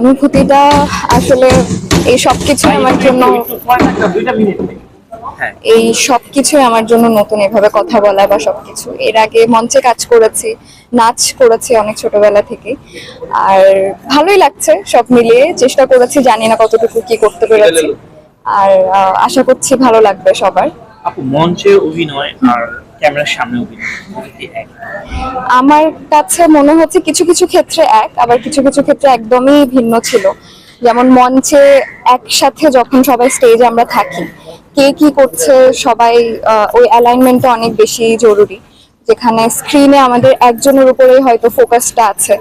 অনুভূতিটা আসলে এই সব কিছু আমার জন্য এই সব কিছুই আমার জন্য নতুন, এভাবে কথা বলা বা সবকিছু। এর আগে মঞ্চে কাজ করেছি, নাচ করেছি অনেক ছোটবেলা থেকে আর ভালোই লাগছে সব মিলিয়ে। চেষ্টা করেছি, জানি না কতটুকু কি করতে পেরেছি। আর আশা করছি ভালো লাগবে সবার। মঞ্চে অভিনয় আর ক্যামেরার সামনে? আমার কাছে মনে হচ্ছে কিছু কিছু ক্ষেত্রে এক, আবার কিছু কিছু ক্ষেত্রে একদমই ভিন্ন ছিল যেমন মঞ্চে একসাথে যখন সবাই স্টেজে আমরা থাকি, কে কি করছে, সবাই ওই অ্যালাইনমেন্টটা অনেক বেশি জরুরি যেখানে স্ক্রিনে আমাদের একজনের উপরেই হয়তো ফোকাসটা আছে।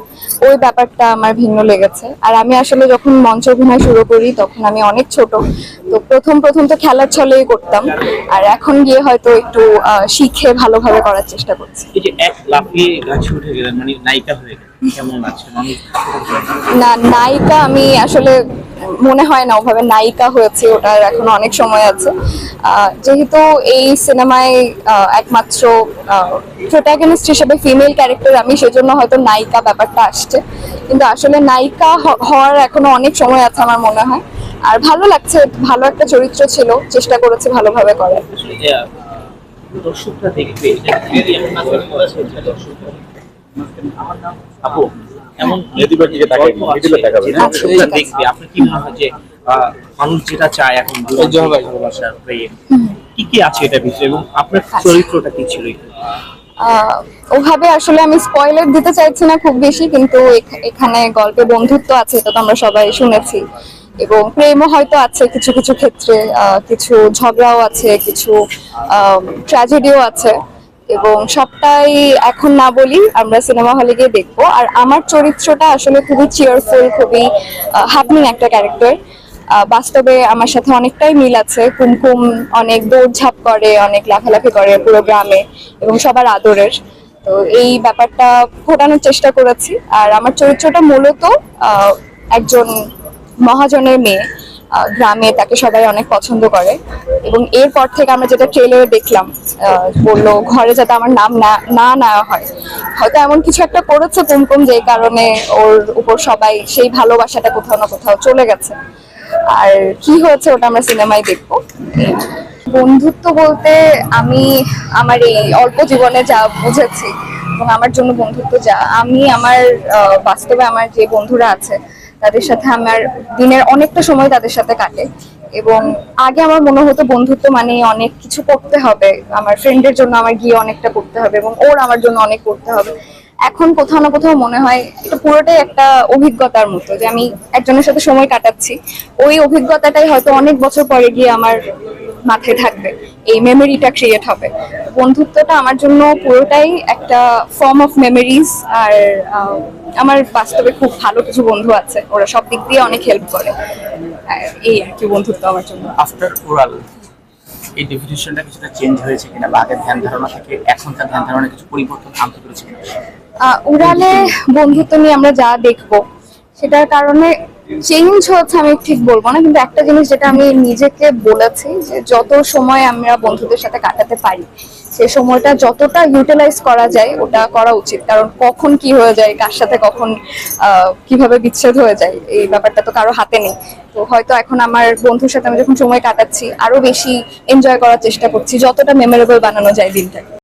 ওই ব্যাপারটা আমার ভিন্ন লেগেছে। আর আমি আসলে যখন মঞ্চ অভিনয় শুরু করি তখন আমি অনেক ছোট। তো প্রথম প্রথম তো খেলার ছলেই করতাম। আর এখন গিয়ে হয়তো একটু শিখে ভালোভাবে করার চেষ্টা করছি। এই যে এক লাফিয়ে গাছে উঠে গেলেন মানে নায়িকা হয়ে গেলেন। কেমন লাগছে? না নায়িকা আমি আসলে মনে হয় না, ওভাবে নায়িকা হয়েছে ওটার এখনও অনেক সময় আছে। যেহেতু এই সিনেমায় একমাত্র প্রোটাগনিস্ট হিসেবে ফিমেল ক্যারেক্টার আমি, সেজন্য হয়তো নায়িকা ব্যাপারটা আসছে। কিন্তু আসলে নায়িকা হওয়ার এখনও অনেক সময় আছে আমার মনে হয়। আর ভালো লাগছে, ভালো একটা চরিত্র ছিল, চেষ্টা করেছি ভালোভাবে করার। দর্শকরা দেখবে। আপু এমন নেতিবাচক দিকে তাকাই, নেতিবাচক তাকাবে যে না। দর্শকরা দেখবে আপনার কি মনে হয় যে আহ, মানুষ যেটা চায় এখন। প্রেম কি কি আছে এটা ভিতরে এবং আপনার চরিত্রটা কি ছিল? ওভাবে আসলে আমি স্পয়লার দিতে চাইছি না খুব বেশি কিন্তু এখানে গল্পে বন্ধুত্ব আছে এটা তো আমরা সবাই শুনেছি। এবং প্রেমও হয়তো আছে কিছু কিছু ক্ষেত্রে আহ, কিছু ঝগড়াও আছে কিছু ট্র্যাজেডিও আছে। এবং সবটাই এখন না বলি আমরা সিনেমা হলে গিয়ে দেখব। আর আমার চরিত্রটা আসলে খুবই চিয়ারফুল খুবই হ্যাপনিং একটা ক্যারেক্টার বাস্তবে আমার সাথে অনেকটাই মিল আছে। কুমকুম অনেক দৌড়ঝাঁপ করে অনেক লাফালাফি করে পুরো গ্রামে এবং সবার আদরের। তো এই ব্যাপারটা ফোটানোর চেষ্টা করেছি। আর আমার চরিত্রটা মূলত একজন মহাজনের মেয়ে। গ্রামে তাকে সবাই অনেক পছন্দ করে। এবং এরপর থেকে আমরা যেটা ট্রেলারে দেখলাম বলল, ঘরে যাতে আমার নাম না না নেওয়া হয়। হয়তো এমন কিছু একটা করেছে কুমকুম যে কারণে ওর উপর সবাই সেই ভালোবাসাটা কোথাও না কোথাও চলে গেছে। আর কি হয়েছে ওটা আমরা সিনেমায় দেখব। বন্ধুত্ব বলতে আমি আমার এই অল্প জীবনে যা বুঝেছি এবং আমার জন্য বন্ধুত্ব যা, আমি আমার বাস্তবে আমার যে বন্ধুরা আছে তাদের সাথে আমার দিনের অনেকটা সময় তাদের সাথে কাটে। এবং আগে আমার মনে হতো বন্ধুত্ব মানে অনেক কিছু করতে হবে। আমার ফ্রেন্ডের জন্য আমার গিয়ে অনেকটা করতে হবে এবং ওর আমার জন্য অনেক করতে হবে। এখন কোথাও না কোথাও মনে হয় এটা পুরোটাই একটা অভিজ্ঞতার মতো যে আমি একজনের সাথে সময় কাটাচ্ছি। ওই অভিজ্ঞতাটাই হয়তো অনেক বছর পরে গিয়ে আমার মাথায় থাকবে। এই মেমোরিটা ক্রিয়েট হবে। বন্ধুত্বটা আমার জন্য পুরোটাই একটা ফর্ম অফ মেমোরিজ আর আমার বাস্তবে খুব ভালো কিছু বন্ধু আছে। ওরা সব দিক দিয়ে অনেক হেল্প করে। এই আর কি বন্ধুত্ব আমার জন্য। আফটার ওরাল এই ডেফিনেশনটা কিছুটা চেঞ্জ হয়েছে কিনা বা আগের ধ্যান ধারণা থেকে এখনকার ধ্যান ধারণা কিছু পরিবর্তন আনতে পেরেছে উড়ালে বন্ধুত্ব নিয়ে আমরা যা দেখব সেটার কারণে চেঞ্জ হচ্ছে আমি ঠিক বলব না, কিন্তু একটা জিনিস যেটা আমি নিজেকে বলেছি যে যত সময় আমরা বন্ধুদের সাথে কাটাতে পারি, সে সময়টা যতটা ইউটিলাইজ করা যায় ওটা করা উচিত। কারণ কখন কি হয়ে যায়, কার সাথে কখন কীভাবে বিচ্ছেদ হয়ে যায়, এই ব্যাপারটা তো কারও হাতে নেই। তো হয়তো এখন আমার বন্ধুর সাথে আমি যখন সময় কাটাচ্ছি, আরও বেশি এনজয় করার চেষ্টা করছি, যতটা মেমোরেবল বানানো যায় দিনটাকে।